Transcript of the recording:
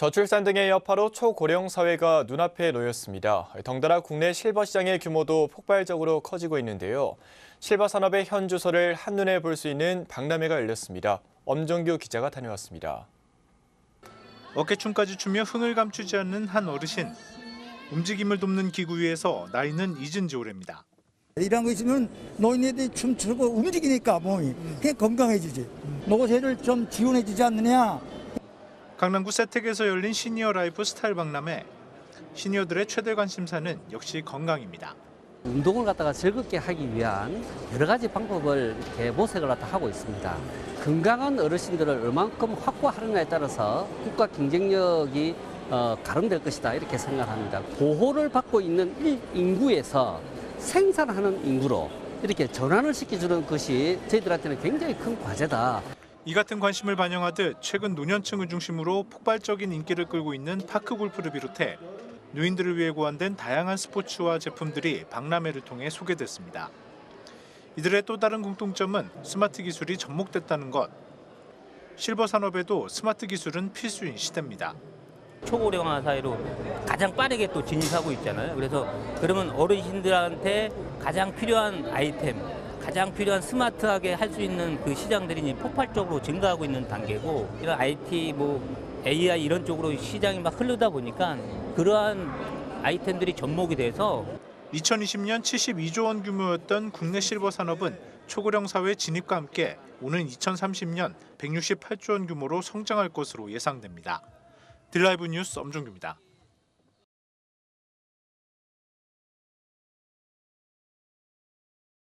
저출산 등의 여파로 초고령 사회가 눈앞에 놓였습니다. 덩달아 국내 실버 시장의 규모도 폭발적으로 커지고 있는데요. 실버 산업의 현 주소를 한눈에 볼 수 있는 박람회가 열렸습니다. 엄정규 기자가 다녀왔습니다. 어깨춤까지 추며 흥을 감추지 않는 한 어르신. 움직임을 돕는 기구 위에서 나이는 잊은 지 오래입니다. 이런 거 있으면 노인네들이 춤추고 움직이니까 몸이 그냥 건강해지지. 노쇠를 좀 지원해 주지 않느냐. 강남구 세택에서 열린 시니어 라이프 스타일 박람회. 시니어들의 최대 관심사는 역시 건강입니다. 운동을 갖다가 즐겁게 하기 위한 여러 가지 방법을 이렇게 모색을 갖다 하고 있습니다. 건강한 어르신들을 얼만큼 확보하느냐에 따라서 국가 경쟁력이 어, 가름될 것이다 이렇게 생각합니다. 보호를 받고 있는 일 인구에서 생산하는 인구로 이렇게 전환을 시켜주는 것이 저희들한테는 굉장히 큰 과제다. 이 같은 관심을 반영하듯 최근 노년층을 중심으로 폭발적인 인기를 끌고 있는 파크 골프를 비롯해 노인들을 위해 고안된 다양한 스포츠와 제품들이 박람회를 통해 소개됐습니다. 이들의 또 다른 공통점은 스마트 기술이 접목됐다는 것. 실버 산업에도 스마트 기술은 필수인 시대입니다. 초고령화 사회로 가장 빠르게 또 진입하고 있잖아요. 그래서 그러면 어르신들한테 가장 필요한 아이템, 가장 필요한 스마트하게 할 수 있는 그 시장들이 폭발적으로 증가하고 있는 단계고 이런 IT 뭐 AI 이런 쪽으로 시장이 막 흐르다 보니까 그러한 아이템들이 접목이 돼서 2020년 72조 원 규모였던 국내 실버 산업은 초고령 사회 진입과 함께 오는 2030년 168조 원 규모로 성장할 것으로 예상됩니다. 딜라이브 뉴스 엄종규입니다.